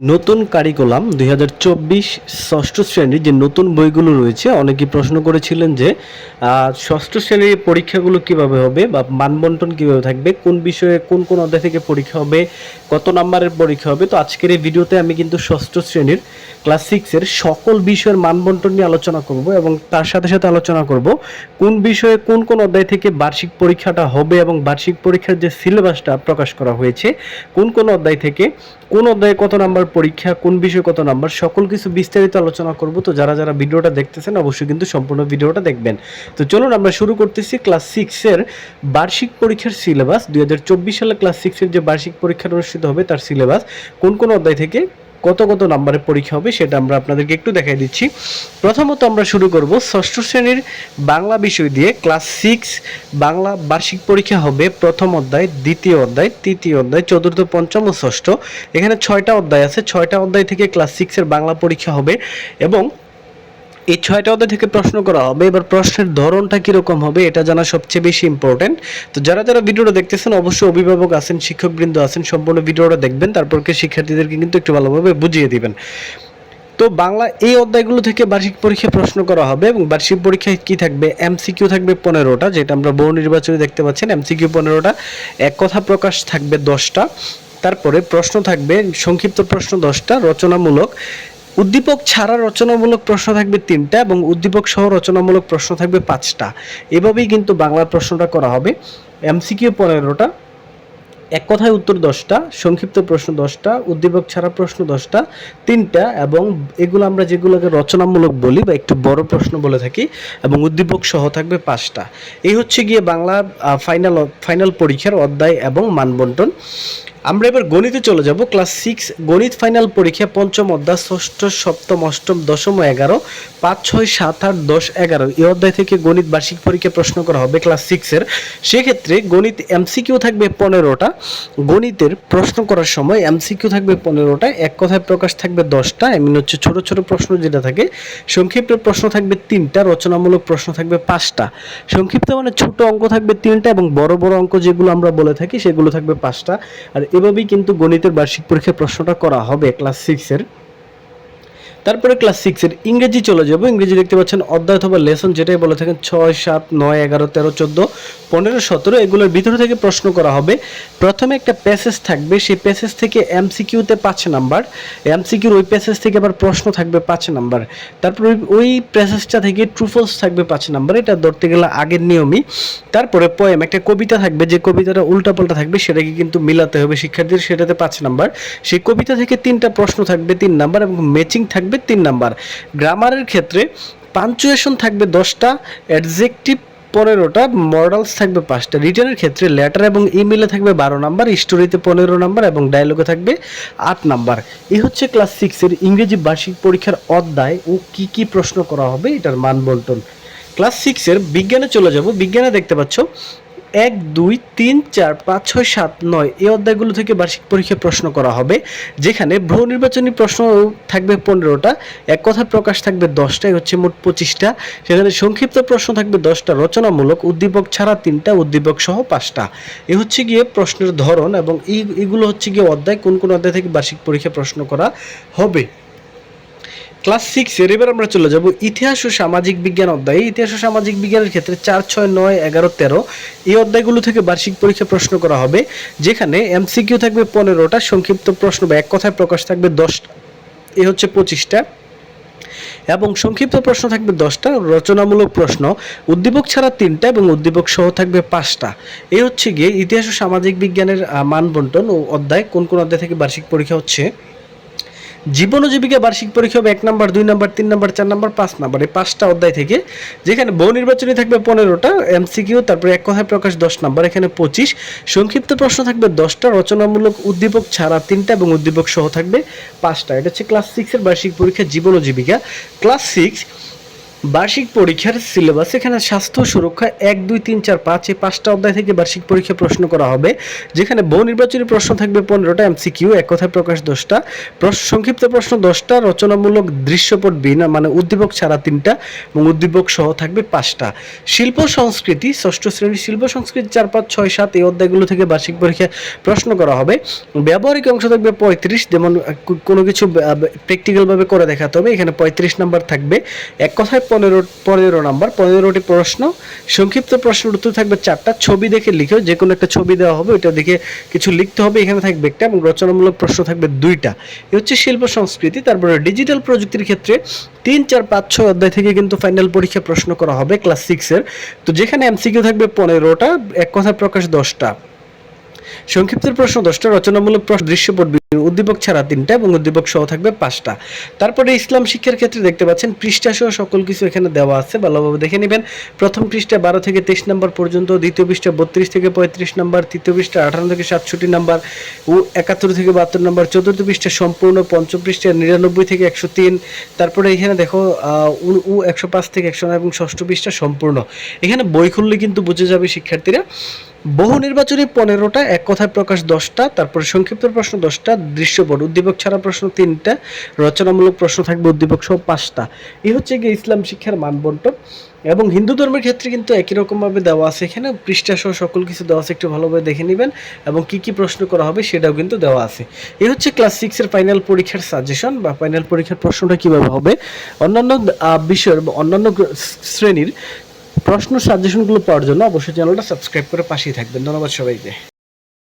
নতুন কারিকুলাম দুই হাজার চব্বিশ ষষ্ঠ শ্রেণির যে নতুন বইগুলো রয়েছে, অনেকে প্রশ্ন করেছিলেন যে ষষ্ঠ শ্রেণির পরীক্ষাগুলো কীভাবে হবে বা মানবন্টন কীভাবে থাকবে, কোন বিষয়ে কোন কোন অধ্যায় থেকে পরীক্ষা হবে, কত নাম্বারের পরীক্ষা হবে। তো আজকের এই ভিডিওতে আমি কিন্তু ষষ্ঠ শ্রেণির ক্লাস সিক্সের সকল বিষয়ের মানবন্টন নিয়ে আলোচনা করব এবং তার সাথে সাথে আলোচনা করব কোন বিষয়ে কোন কোন অধ্যায় থেকে বার্ষিক পরীক্ষাটা হবে এবং বার্ষিক পরীক্ষার যে সিলেবাসটা প্রকাশ করা হয়েছে, কোন কোন অধ্যায় থেকে, কোন অধ্যায়ে কত নাম্বার পরীক্ষা, কোন বিষয়ে কত নাম্বার, সকল কিছু বিস্তারিত আলোচনা করব। তো যারা যারা ভিডিওটা দেখতেছেন, অবশ্যই কিন্তু সম্পূর্ণ ভিডিওটা দেখবেন। তো চলুন আমরা শুরু করতেছি ক্লাস সিক্সের বার্ষিক পরীক্ষার সিলেবাস দুই হাজার চব্বিশ সালে ক্লাস সিক্সের যে বার্ষিক পরীক্ষা অনুষ্ঠিত হবে, তার সিলেবাস কোন কোন অধ্যায় থেকে কত কত নাম্বারের পরীক্ষা হবে সেটা আমরা আপনাদেরকে একটু দেখাই দিচ্ছি। প্রথমত আমরা শুরু করব ষষ্ঠ শ্রেণির বাংলা বিষয় দিয়ে। ক্লাস সিক্স, বাংলা বার্ষিক পরীক্ষা হবে প্রথম অধ্যায়, দ্বিতীয় অধ্যায়, তৃতীয় অধ্যায়, চতুর্থ, পঞ্চম ও ষষ্ঠ। এখানে ছয়টা অধ্যায় আছে। ছয়টা অধ্যায় থেকে ক্লাস সিক্সের বাংলা পরীক্ষা হবে এবং এই ছয়টা অধ্যায় থেকে প্রশ্ন করা হবে। এবার প্রশ্নের ধরনটা কীরকম হবে এটা জানা সবচেয়ে বেশি ইম্পর্টেন্ট তো যারা যারা ভিডিওটা দেখতেছেন, অবশ্যই অভিভাবক আছেন, শিক্ষকবৃন্দ আছেন, সম্পূর্ণ ভিডিওটা দেখবেন তারপরকে শিক্ষার্থীদেরকে কিন্তু একটু ভালোভাবে বুঝিয়ে দিবেন। তো বাংলা এই অধ্যায়গুলো থেকে বার্ষিক পরীক্ষায় প্রশ্ন করা হবে এবং বার্ষিক পরীক্ষায় কি থাকবে? এমসিকিউ থাকবে পনেরোটা, যেটা আমরা বহু নির্বাচনে দেখতে পাচ্ছেন। এমসিকিউ পনেরোটা, এক কথা প্রকাশ থাকবে দশটা, তারপরে প্রশ্ন থাকবে সংক্ষিপ্ত প্রশ্ন দশটা, রচনামূলক উদ্দীপক ছাড়া রচনামূলক প্রশ্ন থাকবে তিনটা এবং উদ্দীপক সহ রচনামূলক প্রশ্ন থাকবে পাঁচটা। এভাবেই কিন্তু বাংলার প্রশ্নটা করা হবে। এমসিকিউ পনেরোটা, এক কথায় উত্তর দশটা, সংক্ষিপ্ত প্রশ্ন দশটা, উদ্দীপক ছাড়া প্রশ্ন দশটা, তিনটা এবং এগুলো আমরা যেগুলোকে রচনামূলক বলি বা একটু বড় প্রশ্ন বলে থাকি এবং উদ্দীপক সহ থাকবে পাঁচটা। এই হচ্ছে গিয়ে বাংলা ফাইনাল ফাইনাল পরীক্ষার অধ্যায় এবং মানবন্টন। আমরা এবার গণিতে চলে যাব। ক্লাস সিক্স, গণিত ফাইনাল পরীক্ষা, পঞ্চম অধ্যায়, ষষ্ঠ, সপ্তম, অষ্টম, দশম, এগারো, পাঁচ, ছয়, সাত, আট, দশ, এগারো এই অধ্যায় থেকে গণিত বার্ষিক পরীক্ষা প্রশ্ন করা হবে ক্লাস সিক্সের সেক্ষেত্রে গণিত এমসিকিউ থাকবে পনেরোটা। গণিতের প্রশ্ন করার সময় এমসিকিউ থাকবে পনেরোটা, এক কথায় প্রকাশ থাকবে দশটা। এমন হচ্ছে ছোট ছোট প্রশ্ন যেটা থাকে। সংক্ষিপ্ত প্রশ্ন থাকবে তিনটা, রচনামূলক প্রশ্ন থাকবে পাঁচটা। সংক্ষিপ্ত মানে ছোট অঙ্ক থাকবে তিনটা এবং বড় বড় অঙ্ক যেগুলো আমরা বলে থাকি সেগুলো থাকবে পাঁচটা। আর এভাবেই কিন্তু গণিতের বার্ষিক পরীক্ষা প্রশ্নটা করা হবে ক্লাস সিক্সের তারপরে ক্লাস সিক্সের ইংরেজি চলে যাব। ইংরেজি দেখতে পাচ্ছেন অধ্যায় অথবা লেসন যেটাই বলে থাকেন ছয়, সাত, নয়, এগারো, তেরো, চোদ্দ, পনেরো, সতেরো, এগুলোর ভিতর থেকে প্রশ্ন করা হবে। প্রথমে একটা প্যাসেজ থাকবে, সেই প্যাসেজ থেকে এমসিকিউতে পাঁচ নাম্বার। এমসিকিউর ওই প্যাসেজ থেকে আবার প্রশ্ন থাকবে পাঁচ নাম্বার। তারপর ওই প্যাসেজটা থেকে ট্রুফলস থাকবে পাঁচ নাম্বার। এটা ধরতে গেলে আগের নিয়মই। তারপরে পোয়েম একটা কবিতা থাকবে। যে কবিতাটা উল্টাপাল্টা থাকবে, সেটাকে কিন্তু মিলাতে হবে শিক্ষার্থীদের, সেটাতে পাঁচ নাম্বার। সেই কবিতা থেকে তিনটা প্রশ্ন থাকবে, তিন নাম্বার এবং ম্যাচিং থাকবে তিন নাম্বার। গ্রামারের ক্ষেত্রে পাঞ্চুয়েশন থাকবে দশটা অ্যাডজেক্টিভ পনেরোটা মডেলস থাকবে পাঁচটা। রিটার্নের ক্ষেত্রে লেটার এবং ইমেলে থাকবে বারো নাম্বার স্টোরিতে পনেরো নাম্বার এবং ডায়লগে থাকবে আট নাম্বার। এই হচ্ছে ক্লাস সিক্সের ইংরেজি বার্ষিক পরীক্ষার অধ্যায় ও কি কি প্রশ্ন করা হবে এটার মান বন্টন ক্লাস সিক্সের বিজ্ঞানে চলে যাব। বিজ্ঞানে দেখতে পাচ্ছ এক, দুই, তিন, চার, পাঁচ, ছয়, সাত, নয় এই অধ্যায়গুলো থেকে বার্ষিক পরীক্ষায় প্রশ্ন করা হবে, যেখানে বহু নির্বাচনী প্রশ্ন থাকবে পনেরোটা, এক কথা প্রকাশ থাকবে দশটাই হচ্ছে মোট পঁচিশটা, সেখানে সংক্ষিপ্ত প্রশ্ন থাকবে দশটা, রচনামূলক, উদ্দীপক ছাড়া তিনটা, উদ্দীপক সহ পাঁচটা। এ হচ্ছে গিয়ে প্রশ্নের ধরন এবং এই, এগুলো হচ্ছে গিয়ে অধ্যায়, কোন কোন অধ্যায় থেকে বার্ষিক পরীক্ষায় প্রশ্ন করা হবে। ক্লাস সিক্সের এবার আমরা চলে যাব ইতিহাস ও সামাজিক বিজ্ঞান অধ্যায়ে। ইতিহাস ও সামাজিক বিজ্ঞানের ক্ষেত্রে চার, ছয়, নয়, এগারো, তেরো, এই অধ্যায়গুলো থেকে বার্ষিক পরীক্ষা প্রশ্ন করা হবে, যেখানে এমসিকিউ থাকবে পনেরোটা, সংক্ষিপ্ত প্রশ্ন বা এক কথায় প্রকাশ থাকবে দশটা। এ হচ্ছে পঁচিশটা। এবং সংক্ষিপ্ত প্রশ্ন থাকবে দশটা, রচনামূলক প্রশ্ন, উদ্দীপক ছাড়া তিনটা এবং উদ্দীপক সহ থাকবে পাঁচটা। এই হচ্ছে গিয়ে ইতিহাস ও সামাজিক বিজ্ঞানের মান বন্টন ও অধ্যায়, কোন কোন অধ্যায় থেকে বার্ষিক পরীক্ষা হচ্ছে? জীবন ও জীবিকা, বার্ষিক পরীক্ষা হবে এক নম্বর, দুই নাম্বার, তিন নম্বর, চার নাম্বার, পাঁচ নাম্বার। এই পাঁচটা অধ্যায় থেকে যেখানে বহু নির্বাচনী থাকবে পনেরোটা, এমসিকিউ, তারপরে এক কথায় প্রকাশ দশ নাম্বার, এখানে পঁচিশ। সংক্ষিপ্ত প্রশ্ন থাকবে দশটা, রচনামূলক উদ্দীপক ছাড়া তিনটা এবং উদ্দীপক সহ থাকবে পাঁচটা। এটা হচ্ছে ক্লাস সিক্সের বার্ষিক পরীক্ষা, জীবন ও জীবিকা। ক্লাস সিক্স বার্ষিক পরীক্ষার সিলেবাস এখানে স্বাস্থ্য সুরক্ষা এক, দুই, তিন, চার, পাঁচ, এই পাঁচটা অধ্যায় থেকে বার্ষিক পরীক্ষা প্রশ্ন করা হবে। যেখানে বহু নির্বাচনী প্রশ্ন থাকবে পনেরোটা, এমসিকিউ, এক কথায় প্রকাশ দশটা। সংক্ষিপ্ত প্রশ্ন দশটা, রচনামূলক দৃশ্যপট বিনা মানে উদ্দীপক ছাড়া তিনটা এবং উদ্দীপক সহ থাকবে পাঁচটা। শিল্প সংস্কৃতি, ষষ্ঠ শ্রেণির শিল্প সংস্কৃতি চার, পাঁচ, ছয়, সাত, এই অধ্যায়গুলো থেকে বার্ষিক পরীক্ষা প্রশ্ন করা হবে। ব্যবহারিক অংশ থাকবে পঁয়ত্রিশ, যেমন কোনো কিছু প্র্যাকটিক্যালভাবে করে দেখাতে হবে, এখানে পঁয়ত্রিশ নাম্বার থাকবে। এক কথায় পনেরো পনেরো নাম্বার, পনেরোটি প্রশ্ন। সংক্ষিপ্ত প্রশ্নের উত্তর থাকবে চারটা। ছবি দেখে লিখেও যে কোনো একটা ছবি দেওয়া হবে, ওইটা দেখে কিছু লিখতে হবে। এখানে থাকবে একটা এবং রচনামূলক প্রশ্ন থাকবে দুইটা। এ হচ্ছে শিল্প সংস্কৃতি। তারপরে ডিজিটাল প্রযুক্তির ক্ষেত্রে তিন, চার, পাঁচ, ছয় অধ্যায় থেকে কিন্তু ফাইনাল পরীক্ষা প্রশ্ন করা হবে, ক্লাস সিক্সের। তো যেখানে এমসিকিউ থাকবে পনেরোটা, এক কথায় প্রকাশ দশটা। সংক্ষিপ্ত প্রশ্ন, দশটা রচনামূলক প্রশ্ন, দৃশ্যপট উদ্দীপক ছাড়া তিনটা এবং উদ্দীপক সহ থাকবে পাঁচটা। তারপরে ইসলাম শিক্ষার ক্ষেত্রে দেখতে পাচ্ছেন, পৃষ্ঠা সহ সকল কিছু এখানে দেওয়া আছে, ভালোভাবে দেখে নেবেন। প্রথম পৃষ্ঠা বারো থেকে তেইশ নম্বর পর্যন্ত, দ্বিতীয় পৃষ্ঠা বত্রিশ থেকে পঁয়ত্রিশ নম্বর, তৃতীয় পৃষ্ঠা আঠারো থেকে সাতষট্টি নম্বর ও একাত্তর থেকে বাহাত্তর নম্বর, চতুর্থ পৃষ্ঠা সম্পূর্ণ, পঞ্চম পৃষ্ঠা নিরানব্বই থেকে একশো তিন, তারপরে এখানে দেখো উ একশো পাঁচ থেকে একশো নয় এবং ষষ্ঠ পৃষ্ঠা সম্পূর্ণ। এখানে বই খুললে কিন্তু বুঝে যাবে শিক্ষার্থীরা। বহু নির্বাচনী পনেরোটা, এক কথায় প্রকাশ দশটা, তারপরে সংক্ষিপ্ত প্রশ্ন দশটা, দৃশ্যপট, উদ্দীপক ছাড়া প্রশ্ন তিনটা, রচনামূলক প্রশ্ন থাকবে উদ্দীপক সহ পাঁচটা। এই হচ্ছে গিয়ে ইসলাম শিক্ষার মানবন্টন। এবং হিন্দু ধর্মের ক্ষেত্রে কিন্তু একই রকমভাবে দেওয়া আছে এখানে। পৃষ্ঠা সহ সকল কিছু দেওয়া আছে, একটু ভালোভাবে দেখে নেবেন। এবং কি কি প্রশ্ন করা হবে সেটাও কিন্তু দেওয়া আছে। এই হচ্ছে ক্লাস সিক্সের ফাইনাল পরীক্ষার সাজেশন বা ফাইনাল পরীক্ষার প্রশ্নটা কীভাবে হবে? অন্যান্য বিষয়ের বা অন্যান্য শ্রেণির প্রশ্ন সাজেশনগুলো পাওয়ার জন্য অবশ্যই চ্যানেলটা সাবস্ক্রাইব করে পাশেই থাকবেন। ধন্যবাদ সবাইকে।